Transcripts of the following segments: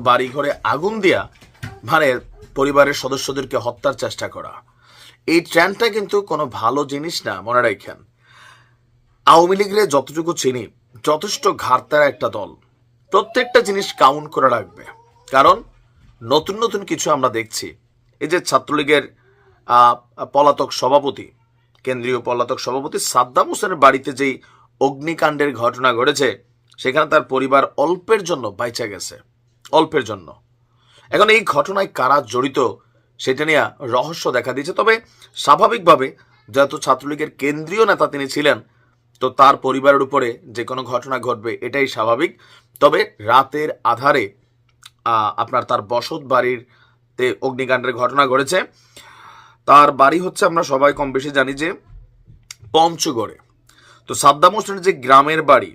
বাড়ি ঘরে আগুন দিয়া মানে পরিবারের সদস্যদেরকে হত্যার চেষ্টা করা। এই ট্রেন্ডটা কিন্তু কোনো ভালো জিনিস না, মনে রাখেন। আওয়ামী লীগের যতটুকু চিনি, যথেষ্ট ঘাটতারা একটা দল। প্রত্যেকটা জিনিস কাউন্ট করে রাখবে। কারণ নতুন নতুন কিছু আমরা দেখছি। এই যে ছাত্রলীগের পলাতক সভাপতি, কেন্দ্রীয় পলাতক সভাপতি সাদ্দাম হোসেনের বাড়িতে যেই অগ্নিকাণ্ডের ঘটনা ঘটেছে, সেখানে তার পরিবার অল্পের জন্য বাইচা গেছে। অল্পের জন্য। এখন এই ঘটনায় কারা জড়িত সেটা নিয়ে রহস্য দেখা দিয়েছে। তবে স্বাভাবিকভাবে যেহেতু ছাত্রলীগের কেন্দ্রীয় নেতা তিনি ছিলেন, তো তার পরিবারের উপরে যে কোনো ঘটনা ঘটবে এটাই স্বাভাবিক। তবে রাতের আধারে আপনার তার বসত বাড়ির তে অগ্নিকাণ্ডের ঘটনা ঘটেছে। তার বাড়ি হচ্ছে আমরা সবাই কম বেশি জানি যে পঞ্চগড়ে। তো সাদ্দাম হোসেনের যে গ্রামের বাড়ি,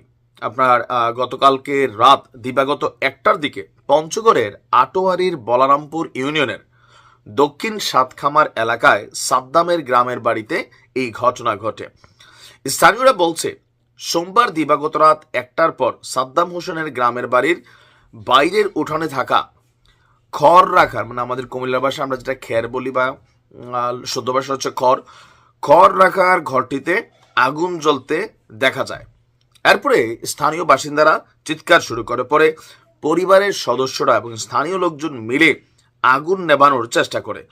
আপনার গতকালকে রাত দিবাগত একটার দিকে পঞ্চগড়ের আটোয়ারির বলারামপুর ইউনিয়নের দক্ষিণ সাতখামার এলাকায় সাদ্দামের গ্রামের বাড়িতে এই ঘটনা ঘটে। স্থানীয়রা বলছে, সোমবার দিবাগত রাত একটার পর সাদ্দাম হোসেনের গ্রামের বাড়ির বাইরের উঠানে থাকা খড় রাখার মানে আমাদের কুমিল্লা ভাষা আমরা যেটা খের বলি বা শুদ্ধ ভাষা হচ্ছে খড় খড় রাখার ঘরটিতে আগুন জ্বলতে দেখা যায়। এরপরে স্থানীয় বাসিন্দারা চিৎকার শুরু করে। পরে পরিবারের সদস্যরা এবং স্থানীয় লোকজন মিলে আগুন নেভানোর চেষ্টা করে।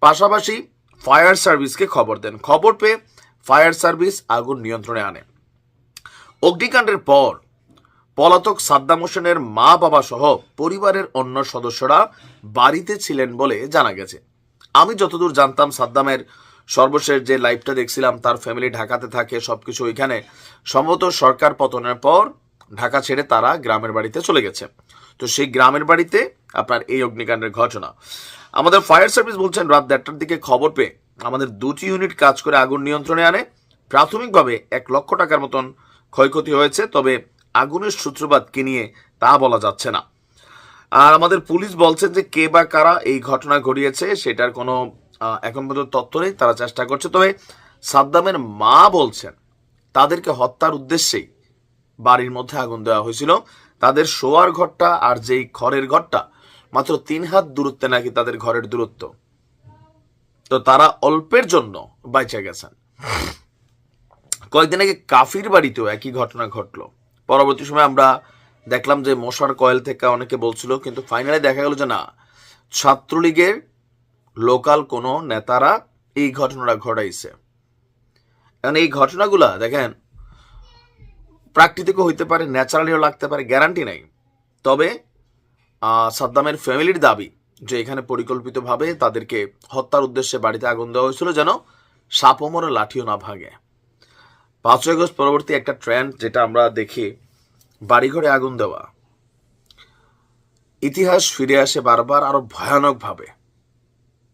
পাশাপাশি ফায়ার সার্ভিসকে খবর দেন। খবর পেয়ে ফায়ার সার্ভিস আগুন নিয়ন্ত্রণে আনে। অগ্নিকাণ্ডের পর পলাতক সাদ্দাম হোসেনের মা বাবা সহ পরিবারের অন্য সদস্যরা বাড়িতে ছিলেন বলে জানা গেছে। আমি যতদূর জানতাম সাদ্দামের সর্বশেষ যে লাইভটা দেখছিলাম, তার ফ্যামিলি ঢাকাতে থাকে, সবকিছু ওইখানে। সম্ভবত সরকার পতনের পর ঢাকা ছেড়ে তারা গ্রামের বাড়িতে চলে গেছে। তো সেই গ্রামের বাড়িতে আপনার এই অগ্নিকাণ্ডের ঘটনা। আমাদের ফায়ার সার্ভিস বলছেন, রাত দেড়টার দিকে খবর পেয়ে আমাদের দুটি ইউনিট কাজ করে আগুন নিয়ন্ত্রণে আনে। প্রাথমিকভাবে এক লক্ষ টাকার মতন ক্ষয়ক্ষতি হয়েছে, তবে আগুনের সূত্রপাত কি নিয়ে তা বলা যাচ্ছে না। আর আমাদের পুলিশ বলছেন যে কে বা কারা এই ঘটনা ঘটিয়েছে, সেটার কোনো এখন পর্যন্ত তথ্য নেই, তারা চেষ্টা করছে। তবে সাদ্দামের মা বলছেন, তাদেরকে হত্যার উদ্দেশ্যেই বাড়ির মধ্যে আগুন দেওয়া হয়েছিল। তাদের শোয়ার ঘরটা আর যেই ঘরের ঘরটা, মাত্র তিন হাত দূরত্বে নাকি তাদের ঘরের দূরত্ব। তো তারা অল্পের জন্য বাইচা গেছেন। কয়েকদিন আগে কাফির বাড়িতেও একই ঘটনা ঘটলো। পরবর্তী সময় আমরা দেখলাম যে মশার কয়েল থেকে অনেকে বলছিল, কিন্তু ফাইনালে দেখা গেল যে না, ছাত্রলীগের লোকাল কোনো নেতারা এই ঘটনাটা ঘটাইছে। এখন এই ঘটনাগুলা, দেখেন প্রাকৃতিকও হইতে পারে, ন্যাচারালিও লাগতে পারে, গ্যারান্টি নাই। তবে সাদ্দামের ফ্যামিলির দাবি যে এখানে পরিকল্পিতভাবে তাদেরকে হত্যার উদ্দেশ্যে বাড়িতে আগুন দেওয়া হয়েছিল যেন সাপমরে লাঠিও না ভাগে পাঁচই আগস্ট পরবর্তী একটা ট্রেন্ড যেটা আমরা দেখি, বাড়িঘরে আগুন দেওয়া। ইতিহাস ফিরে আসে বারবার আরও ভয়ানকভাবে।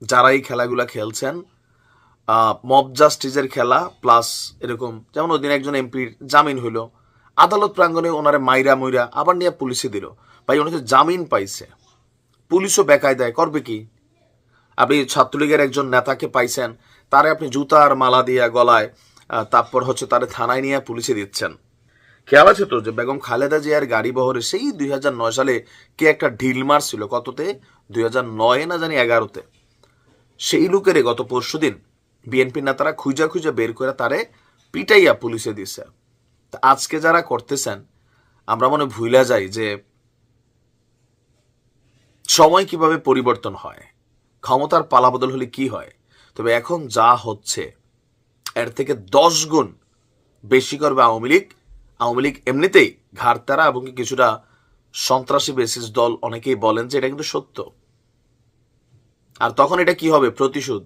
যারা এই খেলাগুলা খেলছেন মব জাস্টিসের খেলা, প্লাস এরকম যেমন ওদিন একজন এমপির জামিন হইল আদালত প্রাঙ্গণে ওনারে মাইরা মইরা আবার নিয়ে পুলিশে দিল। ভাই ওনাকে জামিন পাইছে। পুলিশও বেকায়দায়, করবে কি? আপনি ছাত্রলীগের একজন নেতাকে পাইছেন, তারে আপনি জুতার মালা দিয়া গলায় তারপর হচ্ছে তারে থানায় নিয়ে পুলিশে দিচ্ছেন। খেয়াল আছে তো যে বেগম খালেদা জিয়ার গাড়ি বহরে সেই দুই হাজার নয় সালে কে একটা ঢিল মারছিল, কততে? দুই হাজার নয় না জানি এগারোতে। সেই লোকেরে গত পরশুদিন বিএনপি নেতারা খুঁজা খুঁজা বের করে তারে পিটাইয়া পুলিশে দিছে। তা আজকে যারা করতেছেন, আমরা মনে ভুলা যাই যে সময় কীভাবে পরিবর্তন হয়, ক্ষমতার পালাবদল হলে কি হয়। তবে এখন যা হচ্ছে, এর থেকে দশ গুণ বেশি করবে আওয়ামী লীগ। আওয়ামী লীগ এমনিতেই ঘাড়তারা এবং কিছুটা সন্ত্রাসী বেসিস দল অনেকেই বলেন যে এটা কিন্তু সত্য। আর তখন এটা কি হবে? প্রতিশোধ।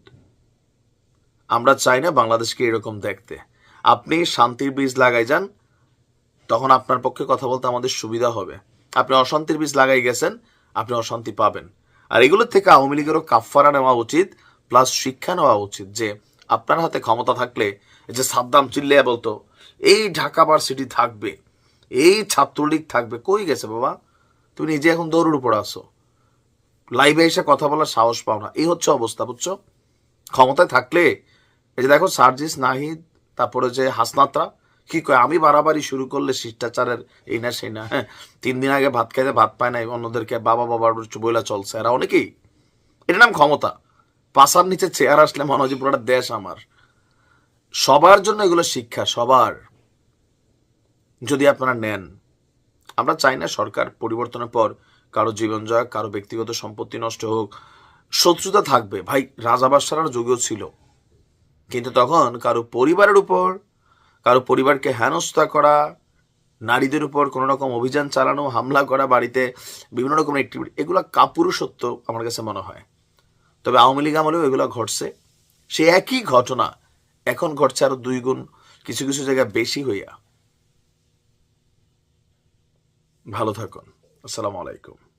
আমরা চাই না বাংলাদেশকে এরকম দেখতে। আপনি শান্তির বীজ লাগাই যান, তখন আপনার পক্ষে কথা বলতে আমাদের সুবিধা হবে। আপনি অশান্তির বীজ লাগাই গেছেন, আপনি অশান্তি পাবেন। আর এগুলোর থেকে আওয়ামী লীগেরও কাফফারা নেওয়া উচিত, প্লাস শিক্ষা নেওয়া উচিত যে, আপনার হাতে ক্ষমতা থাকলে যে সাদ্দাম চিল্লিয়া বলতো, এই ঢাকা ভার্সিটি থাকবে, এই ছাত্রলীগ থাকবে, কই গেছে বাবা? তুমি নিজে এখন দৌড়ের উপর আসো লাইভে এসে কথা বলার সাহস পাও না। এই হচ্ছে অবস্থা, বুঝছ? ক্ষমতায় থাকলে, এই যে দেখো সার্জিস নাহিদ তারপরে যে হাসনাত্রা, কি কয়, আমি বাড়াবাড়ি শুরু করলে শিষ্টাচারের এই না সেই না হ্যাঁ তিন দিন আগে ভাত খাইতে ভাত পায় নাই, অন্যদেরকে বাবা বাবার বইলা চলছে, এরা অনেকেই। এটার নাম ক্ষমতা। পাশার নিচে চেয়ার আসলে মনে হয় পুরোটা দেশ আমার। সবার জন্য এগুলো শিক্ষা, সবার। যদি আপনারা নেন। আমরা চাই না সরকার পরিবর্তনের পর কারও জীবন যাক, কারও ব্যক্তিগত সম্পত্তি নষ্ট হোক। শত্রুতা থাকবে। ভাই, রাজা বাদশার যুগও ছিল। কিন্তু তখন কারও পরিবারের উপর, কারও পরিবারকে হেনস্থা করা, নারীদের উপর কোনো রকম অভিযান চালানো, হামলা করা, বাড়িতে বিভিন্ন রকম অ্যাক্টিভিটি এগুলো কাপুরুষত্ব আমার কাছে মনে হয়। তবে আওয়ামী লীগ আমলেও এগুলো ঘটছে। সে একই ঘটনা এখন ঘটছে আরও দুই গুণ, কিছু কিছু জায়গায় বেশি হইয়া। ভালো থাকুন। আসসালামু আলাইকুম।